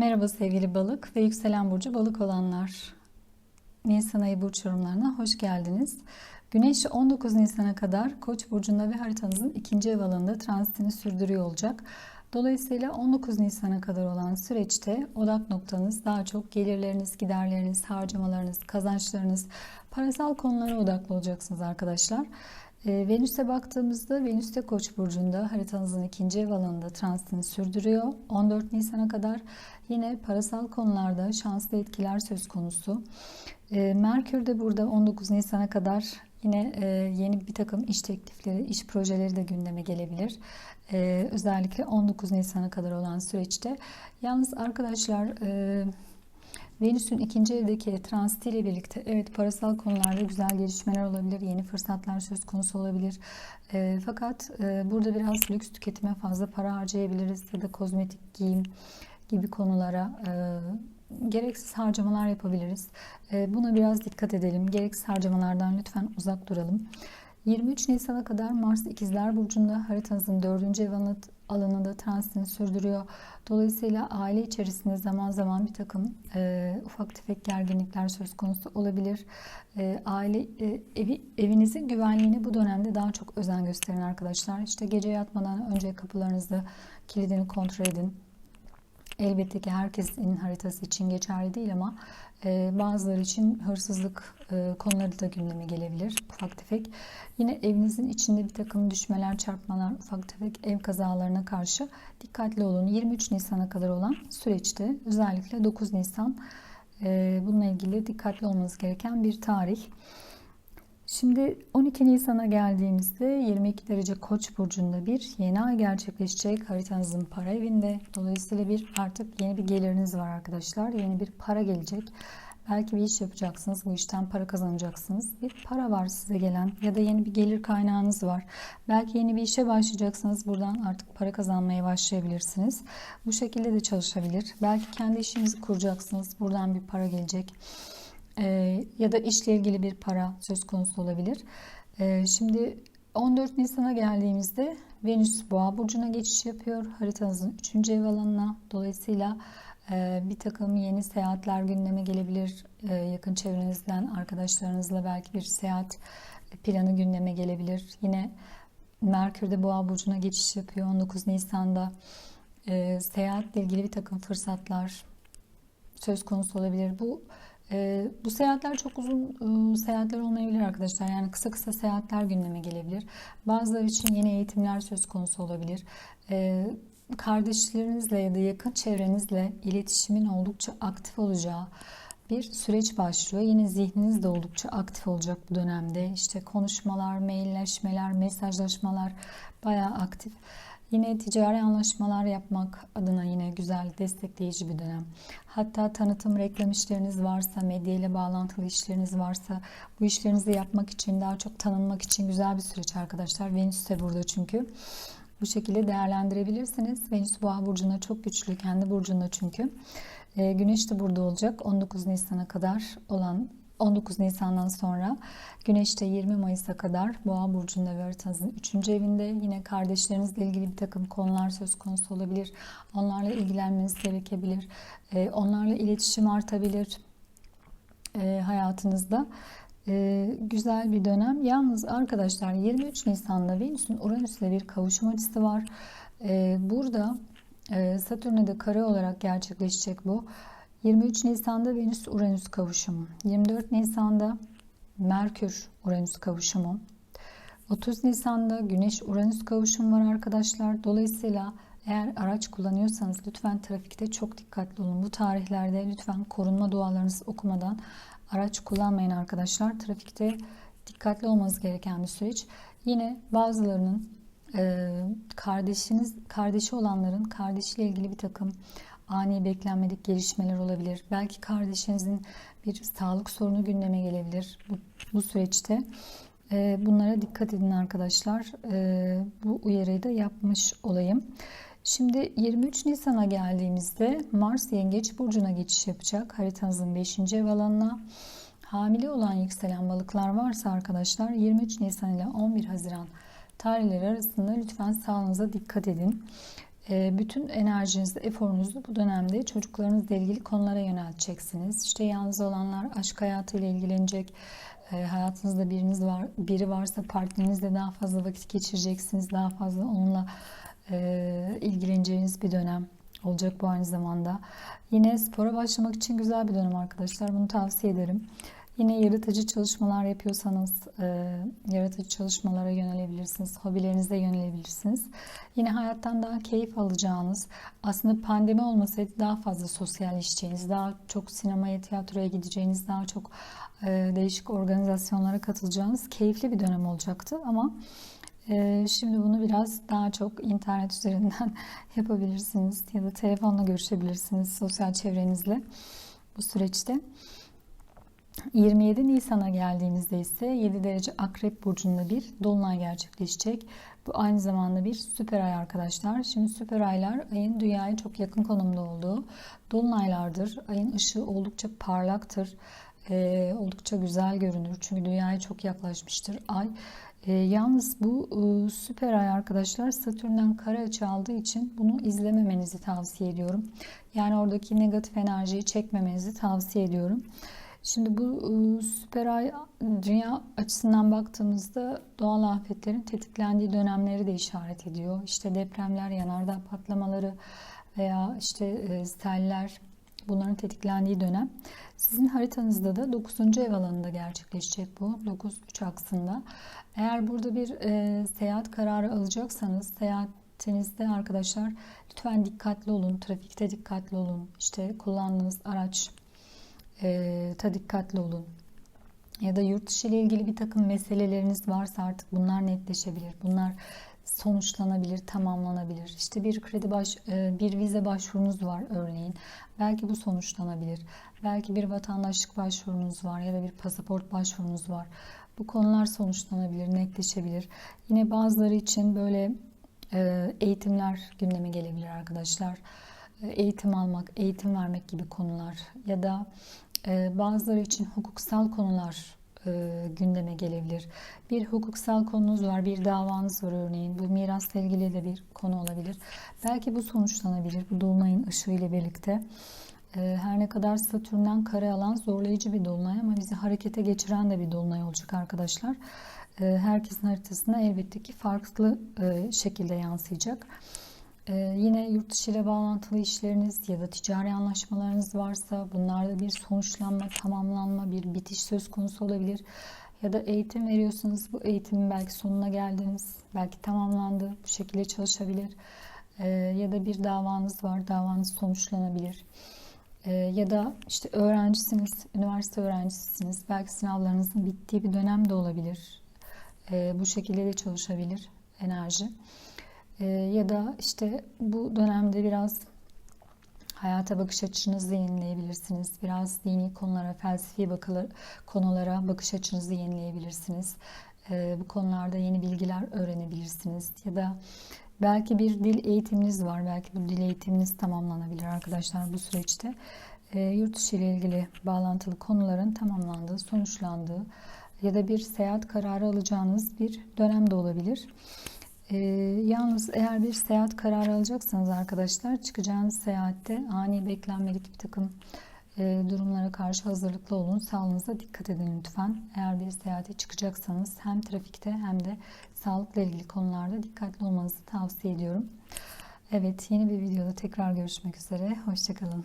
Merhaba sevgili balık ve yükselen burcu balık olanlar. Nisan ayı burç yorumlarına hoş geldiniz. Güneş 19 Nisan'a kadar Koç burcunda ve haritanızın ikinci ev alanında transitini sürdürüyor olacak. Dolayısıyla 19 Nisan'a kadar olan süreçte odak noktanız daha çok gelirleriniz, giderleriniz, harcamalarınız, kazançlarınız, parasal konulara odaklı olacaksınız arkadaşlar. E, Venüs'e baktığımızda Venüs'te Koç burcunda haritanızın ikinci ev alanında transitini sürdürüyor. 14 Nisan'a kadar yine parasal konularda şanslı etkiler söz konusu. E, Merkür de burada 19 Nisan'a kadar yine e, yeni bir takım iş teklifleri, iş projeleri de gündeme gelebilir. E, özellikle 19 Nisan'a kadar olan süreçte. Yalnız arkadaşlar... E, Venüs'ün ikinci evdeki transitiyle birlikte evet parasal konularda güzel gelişmeler olabilir, yeni fırsatlar söz konusu olabilir. E, fakat e, burada biraz lüks tüketime fazla para harcayabiliriz ya da kozmetik giyim gibi konulara e, gereksiz harcamalar yapabiliriz. E, buna biraz dikkat edelim. Gereksiz harcamalardan lütfen uzak duralım. 23 Nisan'a kadar Mars İkizler Burcu'nda haritanızın 4. ev alanında transitini sürdürüyor. Dolayısıyla aile içerisinde zaman zaman bir takım e, ufak tefek gerginlikler söz konusu olabilir. E, aile e, evi, evinizin güvenliğine bu dönemde daha çok özen gösterin arkadaşlar. İşte gece yatmadan önce kapılarınızı kilidini kontrol edin. Elbette ki herkesin haritası için geçerli değil ama e, bazıları için hırsızlık e, konuları da gündeme gelebilir ufak tefek. Yine evinizin içinde bir takım düşmeler, çarpmalar, ufak tefek ev kazalarına karşı dikkatli olun. 23 Nisan'a kadar olan süreçte özellikle 9 Nisan e, bununla ilgili dikkatli olmanız gereken bir tarih. Şimdi 12 Nisan'a geldiğimizde 22 derece Koç burcunda bir yeni ay gerçekleşecek haritanızın para evinde. Dolayısıyla bir artık yeni bir geliriniz var arkadaşlar. Yeni bir para gelecek. Belki bir iş yapacaksınız. Bu işten para kazanacaksınız. Bir para var size gelen ya da yeni bir gelir kaynağınız var. Belki yeni bir işe başlayacaksınız. Buradan artık para kazanmaya başlayabilirsiniz. Bu şekilde de çalışabilir. Belki kendi işinizi kuracaksınız. Buradan bir para gelecek e, ya da işle ilgili bir para söz konusu olabilir. E, şimdi 14 Nisan'a geldiğimizde Venüs Boğa burcuna geçiş yapıyor. Haritanızın 3. ev alanına. Dolayısıyla e, bir takım yeni seyahatler gündeme gelebilir. E, yakın çevrenizden arkadaşlarınızla belki bir seyahat planı gündeme gelebilir. Yine Merkür de Boğa burcuna geçiş yapıyor 19 Nisan'da. E, seyahatle ilgili bir takım fırsatlar söz konusu olabilir. Bu e, bu seyahatler çok uzun e, seyahatler olmayabilir arkadaşlar. Yani kısa kısa seyahatler gündeme gelebilir. Bazıları için yeni eğitimler söz konusu olabilir. E, kardeşlerinizle ya da yakın çevrenizle iletişimin oldukça aktif olacağı bir süreç başlıyor. Yine zihniniz de oldukça aktif olacak bu dönemde. İşte konuşmalar, mailleşmeler, mesajlaşmalar bayağı aktif. Yine ticari anlaşmalar yapmak adına yine güzel, destekleyici bir dönem. Hatta tanıtım, reklam işleriniz varsa, medya ile bağlantılı işleriniz varsa bu işlerinizi yapmak için, daha çok tanınmak için güzel bir süreç arkadaşlar. Venüs de burada çünkü. Bu şekilde değerlendirebilirsiniz. Venüs Boğa burcunda çok güçlü, kendi burcunda çünkü. Ee, güneş de burada olacak. 19 Nisan'a kadar olan 19 Nisan'dan sonra Güneş de 20 Mayıs'a kadar Boğa burcunda ve haritanızın 3. evinde yine kardeşlerinizle ilgili bir takım konular söz konusu olabilir. Onlarla ilgilenmeniz gerekebilir. Ee, onlarla iletişim artabilir e, hayatınızda. Ee, güzel bir dönem. Yalnız arkadaşlar 23 Nisan'da Venüs'ün Uranüs'le bir kavuşum açısı var. Ee, burada e, Satürn'e de kare olarak gerçekleşecek bu. 23 Nisan'da Venüs-Uranüs kavuşumu. 24 Nisan'da Merkür-Uranüs kavuşumu. 30 Nisan'da Güneş-Uranüs kavuşumu var arkadaşlar. Dolayısıyla eğer araç kullanıyorsanız lütfen trafikte çok dikkatli olun. Bu tarihlerde lütfen korunma dualarınızı okumadan araç kullanmayın arkadaşlar. Trafikte dikkatli olmanız gereken bir süreç. Yine bazılarının e, kardeşiniz kardeşi olanların kardeşiyle ilgili bir takım ani beklenmedik gelişmeler olabilir. Belki kardeşinizin bir sağlık sorunu gündeme gelebilir bu, bu süreçte. E, bunlara dikkat edin arkadaşlar. E, bu uyarıyı da yapmış olayım. Şimdi 23 Nisan'a geldiğimizde Mars Yengeç Burcu'na geçiş yapacak. Haritanızın 5. ev alanına. Hamile olan yükselen balıklar varsa arkadaşlar 23 Nisan ile 11 Haziran tarihleri arasında lütfen sağlığınıza dikkat edin. E, bütün enerjinizi, eforunuzu bu dönemde çocuklarınızla ilgili konulara yönelteceksiniz. İşte yalnız olanlar aşk hayatıyla ilgilenecek. E, hayatınızda biriniz var, biri varsa partnerinizle daha fazla vakit geçireceksiniz. Daha fazla onunla e, ilgileneceğiniz bir dönem olacak bu aynı zamanda. Yine spora başlamak için güzel bir dönem arkadaşlar. Bunu tavsiye ederim. Yine yaratıcı çalışmalar yapıyorsanız e, yaratıcı çalışmalara yönelebilirsiniz. Hobilerinize yönelebilirsiniz. Yine hayattan daha keyif alacağınız, aslında pandemi olmasaydı daha fazla sosyalleşeceğiniz, daha çok sinemaya, tiyatroya gideceğiniz, daha çok e, değişik organizasyonlara katılacağınız keyifli bir dönem olacaktı. Ama e, şimdi bunu biraz daha çok internet üzerinden yapabilirsiniz ya da telefonla görüşebilirsiniz sosyal çevrenizle bu süreçte. 27 Nisan'a geldiğimizde ise 7 derece Akrep Burcu'nda bir dolunay gerçekleşecek. Bu aynı zamanda bir süper ay arkadaşlar. Şimdi süper aylar ayın dünyaya çok yakın konumda olduğu dolunaylardır. Ayın ışığı oldukça parlaktır. Ee, oldukça güzel görünür. Çünkü dünyaya çok yaklaşmıştır ay. E, yalnız bu e, süper ay arkadaşlar Satürn'den kare açı aldığı için bunu izlememenizi tavsiye ediyorum. Yani oradaki negatif enerjiyi çekmemenizi tavsiye ediyorum. Şimdi bu e, süper ay dünya açısından baktığımızda doğal afetlerin tetiklendiği dönemleri de işaret ediyor. İşte depremler, yanardağ patlamaları veya işte e, seller bunların tetiklendiği dönem. Sizin haritanızda da 9. ev alanında gerçekleşecek bu. 9-3 aksında. Eğer burada bir e, seyahat kararı alacaksanız seyahatinizde arkadaşlar lütfen dikkatli olun. Trafikte dikkatli olun. İşte kullandığınız araç e, ta dikkatli olun. Ya da yurt dışı ile ilgili bir takım meseleleriniz varsa artık bunlar netleşebilir. Bunlar sonuçlanabilir, tamamlanabilir. İşte bir kredi baş, e, bir vize başvurunuz var örneğin. Belki bu sonuçlanabilir. Belki bir vatandaşlık başvurunuz var ya da bir pasaport başvurunuz var. Bu konular sonuçlanabilir, netleşebilir. Yine bazıları için böyle e, eğitimler gündeme gelebilir arkadaşlar. E, eğitim almak, eğitim vermek gibi konular ya da bazıları için hukuksal konular e, gündeme gelebilir. Bir hukuksal konunuz var, bir davanız var örneğin. Bu mirasla ilgili de bir konu olabilir. Belki bu sonuçlanabilir bu dolunayın ışığı ile birlikte. E, her ne kadar Satürn'den kare alan zorlayıcı bir dolunay ama bizi harekete geçiren de bir dolunay olacak arkadaşlar. E, herkesin haritasına elbette ki farklı e, şekilde yansıyacak. Ee, yine yurt dışı ile bağlantılı işleriniz ya da ticari anlaşmalarınız varsa bunlarda bir sonuçlanma, tamamlanma, bir bitiş söz konusu olabilir. Ya da eğitim veriyorsanız bu eğitimin belki sonuna geldiniz, belki tamamlandı, bu şekilde çalışabilir. Ee, ya da bir davanız var, davanız sonuçlanabilir. Ee, ya da işte öğrencisiniz, üniversite öğrencisisiniz, belki sınavlarınızın bittiği bir dönem de olabilir. Bu şekilde de çalışabilir enerji. Ee, ya da işte bu dönemde biraz hayata bakış açınızı yenileyebilirsiniz. Biraz dini konulara, felsefi bakılar, konulara bakış açınızı yenileyebilirsiniz. Ee, bu konularda yeni bilgiler öğrenebilirsiniz. Ya da belki bir dil eğitiminiz var. Belki bu dil eğitiminiz tamamlanabilir arkadaşlar bu süreçte. Ee, yurt dışı ile ilgili bağlantılı konuların tamamlandığı, sonuçlandığı ya da bir seyahat kararı alacağınız bir dönem de olabilir. E, yalnız eğer bir seyahat kararı alacaksanız arkadaşlar çıkacağınız seyahatte ani beklenmedik bir takım e, durumlara karşı hazırlıklı olun. Sağlığınıza dikkat edin lütfen. Eğer bir seyahate çıkacaksanız hem trafikte hem de sağlıkla ilgili konularda dikkatli olmanızı tavsiye ediyorum. Evet yeni bir videoda tekrar görüşmek üzere. Hoşçakalın.